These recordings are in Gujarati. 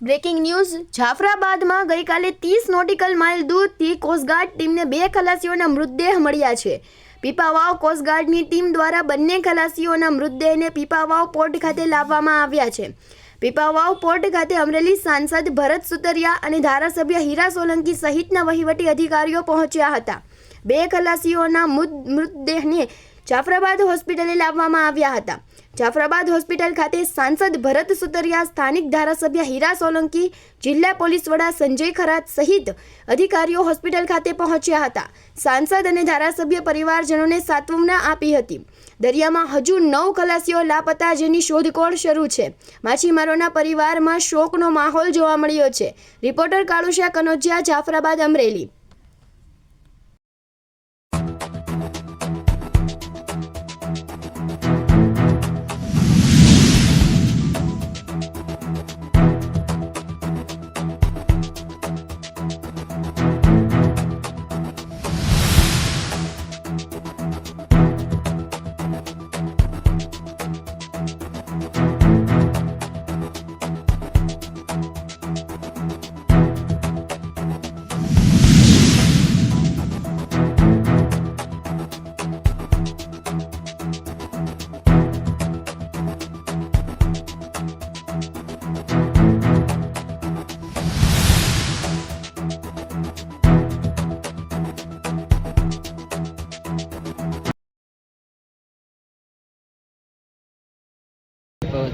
બ્રેકિંગ ન્યૂઝ, જાફરાબાદમાં ગઈકાલે ત્રીસ નોટિકલ માઇલ દૂરથી કોસ્ટગાર્ડ ટીમને બે ખલાસીઓના મૃતદેહ મળ્યા છે. પીપાવાવ કોસ્ટગાર્ડની ટીમ દ્વારા બંને ખલાસીઓના મૃતદેહને પીપાવાવ પોર્ટ ખાતે લાવવામાં આવ્યા છે. પીપાવાવ પોર્ટ ખાતે અમરેલી સાંસદ ભરત સુતરિયા અને ધારાસભ્ય હીરા સોલંકી સહિતના વહીવટી અધિકારીઓ પહોંચ્યા હતા. બે ખલાસીઓના મૃતદેહને જાફરાબાદ હોસ્પિટલે લાવવામાં આવ્યા હતા. જાફરાબાદ હોસ્પિટલ ખાતે સાંસદ ભરત સુતરિયા, સ્થાનિક ધારાસભ્ય હીરા સોલંકી, જિલ્લા પોલીસ વડા સંજય ખરાત સહિત અધિકારીઓ હોસ્પિટલ ખાતે પહોંચ્યા હતા. સાંસદ અને ધારાસભ્ય પરિવારજનોને સાંત્વના આપી હતી. દરિયામાં હજુ નવ ખલાસીઓ લાપતા જેની શોધખોળ શરૂ છે. માછીમારોના પરિવારમાં શોકનો માહોલ જોવા મળ્યો છે. રિપોર્ટર કાળુશા કનોજિયા, જાફરાબાદ અમરેલી.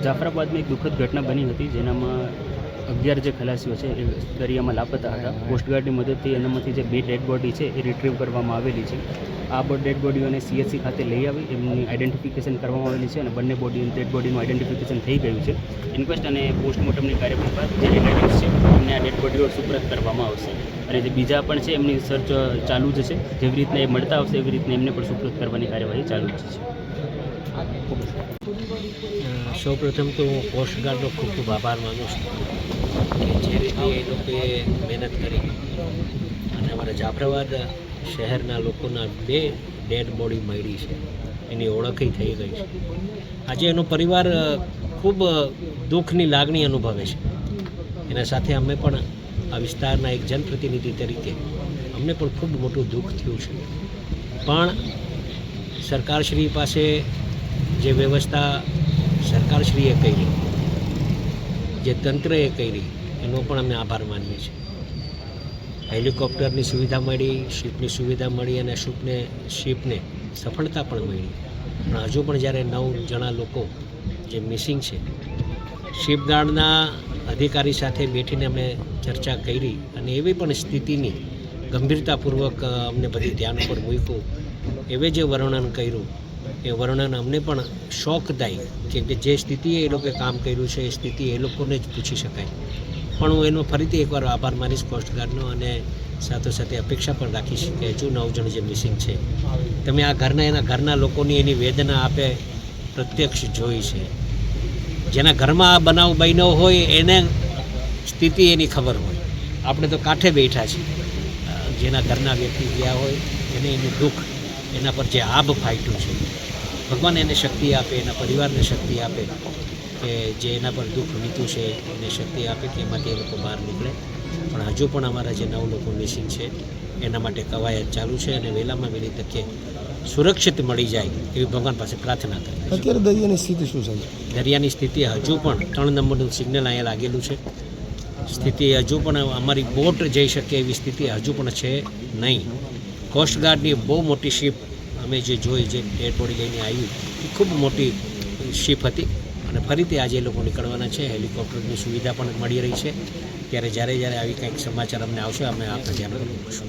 જાફરાબાદમાં એક દુઃખદ ઘટના બની હતી, જેનામાં અગિયાર જે ખલાસીઓ છે, એ દરિયામાં લાપતા હતા. કોસ્ટગાર્ડની મદદથી એનામાંથી જે બે ડેડ બોડી છે, એ રિટ્રીવ કરવામાં આવેલી છે. આ ડેડ બોડીઓને સીએસસી ખાતે લઈ આવી, એમની આઈડેન્ટિફિકેશન કરવામાં આવેલી છે અને બંને બોડી ડેડ બોડીનું આઈડેન્ટિફિકેશન થઈ ગયું છે. ઇન્ક્વેસ્ટ અને પોસ્ટમોર્ટમની કાર્યવાહી બાદ જે રિલેટિવ્સ છે, એમને આ ડેડ બોડીઓ સુપ્રત કરવામાં આવશે. અને જે બીજા પણ છે, એમની સર્ચ ચાલુ જ છે. જેવી રીતના એ મળતા આવશે, એવી રીતના એમને પણ સુપ્રત કરવાની કાર્યવાહી ચાલુ જ છે. સૌ પ્રથમ તો હું કોસ્ટગાર્ડનો ખૂબ ખૂબ આભાર માનું છું કે જે રીતે એ લોકોએ મહેનત કરી. અને અમારા જાફરાબાદ શહેરના લોકોના બે ડેડ બોડી મળી છે. એની ઓળખી થઈ ગઈ છે. આજે એનો પરિવાર ખૂબ દુઃખની લાગણી અનુભવે છે. એના સાથે અમે પણ આ વિસ્તારના એક જનપ્રતિનિધિ તરીકે અમને પણ ખૂબ મોટું દુઃખ થયું છે. પણ સરકારશ્રી પાસે જે વ્યવસ્થા સરકારશ્રીએ કરી, જે તંત્રએ કરી, એનો પણ અમે આભાર માનીએ છીએ. હેલિકોપ્ટરની સુવિધા મળી, શિપની સુવિધા મળી અને શિપને શિપને સફળતા પણ મળી. પણ હજુ પણ જ્યારે નવ જણા લોકો જે મિસિંગ છે શિપગાર્ડના અધિકારી સાથે બેઠીને અમે ચર્ચા કરી અને એવી પણ સ્થિતિની ગંભીરતાપૂર્વક અમને બધી ધ્યાન ઉપર મૂક્યું. એવે જે વર્ણન કર્યું. એ વર્ણન અમને પણ શોખદાયી કેમ કે જે સ્થિતિએ એ લોકોએ કામ કર્યું છે, એ સ્થિતિ એ લોકોને જ પૂછી શકાય. પણ હું એનો ફરીથી એકવાર આભાર માનીશ કોસ્ટગાર્ડનો અને સાથોસાથે અપેક્ષા પણ રાખીશ કે હજુ નવ જણ જે મિસિંગ છે. તમે આ ઘરના, એના ઘરના લોકોની એની વેદના આપે પ્રત્યક્ષ જોઈ છે. જેના ઘરમાં આ બનાવ બન્યો હોય, એને સ્થિતિ એની ખબર હોય. આપણે તો કાંઠે બેઠા છીએ. જેના ઘરના વ્યક્તિ ગયા હોય, એને એનું દુઃખ એના પર જે આભ ફાટ્યું છે. ભગવાન એને શક્તિ આપે એના પરિવારને શક્તિ આપે કે જે એના પર દુઃખ વીત્યું છે એને શક્તિ આપે કે એમાંથી એ લોકો બહાર નીકળે. પણ હજુ પણ અમારા જે નવ લોકો મિસિંગ છે એના માટે કવાયત ચાલુ છે અને વહેલામાં વહેલી તકે સુરક્ષિત મળી જાય એવી ભગવાન પાસે પ્રાર્થના કરે અત્યારે દરિયાની સ્થિતિ શું છે? દરિયાની સ્થિતિ હજુ પણ ત્રણ નંબરનું સિગ્નલ અહીંયા લાગેલું છે. સ્થિતિ હજુ પણ અમારી બોટ જઈ શકે એવી સ્થિતિ હજુ પણ છે નહીં. કોસ્ટગાર્ડની બહુ મોટી શિપ અમે જે જોઈ, જે ડેડ બોડી લઈને આવી એ ખૂબ મોટી શિપ હતી અને ફરીથી આજે લોકો નીકળવાના છે. હેલિકોપ્ટરની સુવિધા પણ મળી રહી છે. ત્યારે જ્યારે જ્યારે આવી કંઈક સમાચાર અમને આવશે, અમે આપને ધ્યાન મૂકીશું.